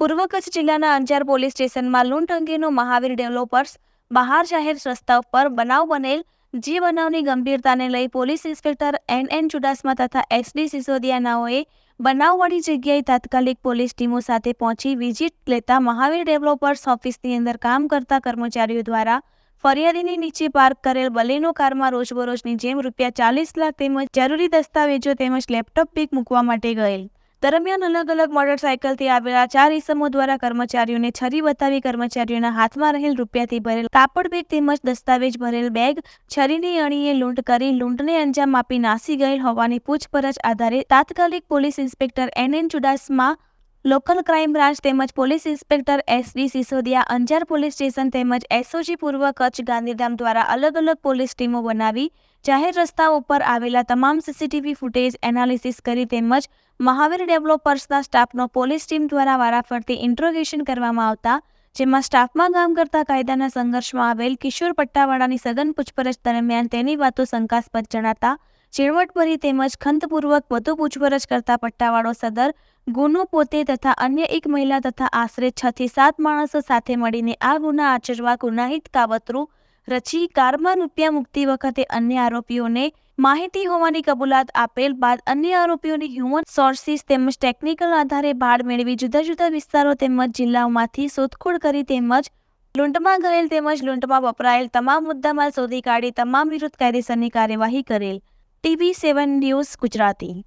પૂર્વ કચ્છ જિલ્લાના અંજાર પોલીસ સ્ટેશનમાં લૂંટ અંગેનો મહાવીર ડેવલપર્સ બહાર જાહેર રસ્તા ઉપર બનાવ બનેલ જે બનાવની ગંભીરતાને લઈ police inspector N N Chudasama તથા એસડી સિસોદિયા નાઓએ બનાવવાળી જગ્યાએ તાત્કાલિક પોલીસ ટીમો સાથે પહોંચી વિઝિટ લેતા મહાવીર ડેવલપર્સ ઓફિસની અંદર કામ કરતા કર્મચારીઓ દ્વારા ફરિયાદીની નીચે પાર્ક કરેલ બલેનો કારમાં રોજબરોજની જેમ રૂપિયા ચાલીસ લાખ તેમજ જરૂરી દસ્તાવેજો તેમજ લેપટોપ પીક મૂકવા માટે ગયેલ. દરમિયાન અલગ અલગ મોટરસાયકલથી આવેલા ચાર ઇસમો દ્વારા કર્મચારીઓને છરી બતાવી કર્મચારીઓના હાથમાં રહેલ રૂપિયાથી ભરેલ કાપડ બેગ તેમજ દસ્તાવેજ ભરેલ બેગ છરીની અણીએ લૂંટ કરી લૂંટને અંજામ આપી નાસી ગયેલ હોવાની પૂછપરછ આધારે તાત્કાલિક police inspector N N Chudasama local crime branch તેમજ police inspector S D Sisodiya, Anjar police station તેમજ એસઓજી પૂર્વ કચ્છ ગાંધીધામ દ્વારા અલગ અલગ પોલીસ ટીમો બનાવી જાહેર રસ્તાઓ ઉપર આવેલા તમામ સીસીટીવી ફૂટેજ એનાલિસિસ કરી તેમજ મહાવીર ડેવલપર્સના સ્ટાફનો પોલીસ ટીમ દ્વારા વારાફરતી ઇન્ટ્રોગેશન કરવામાં આવતા, જેમાં સ્ટાફમાં કામ કરતા કાયદાના સંઘર્ષમાં આવેલ કિશોર પટ્ટાવાળાની સઘન પૂછપરછ દરમિયાન તેની વાતો શંકાસ્પદ જણાતા ચીણવટભરી તેમજ ખંતપૂર્વક વધુ પૂછપરછ કરતા પટ્ટાવાળો સદર, ગુનો પોતે તથા અન્ય એક મહિલા તથા આશરે છ થી સાત માણસો સાથે મળીને આ ગુના આચરવા ગુનાહિત કાવતરું રચી કારમાં રૂપિયા મુકતી વખતે અન્ય આરોપીઓને માહિતી હોવાની કબૂલાત આપેલ બાદ અન્ય આરોપીઓની હ્યુમન સોર્સિસ તેમજ ટેકનિકલ આધારે ભાડ મેળવી જુદા જુદા વિસ્તારો તેમજ જિલ્લાઓમાંથી શોધખોળ કરી તેમજ લૂંટમાં ગયેલ તેમજ લૂંટમાં વપરાયેલ તમામ મુદ્દામાં શોધી કાઢી તમામ વિરુદ્ધ કાયદેસરની કાર્યવાહી કરેલ. TV seven news Gujarati.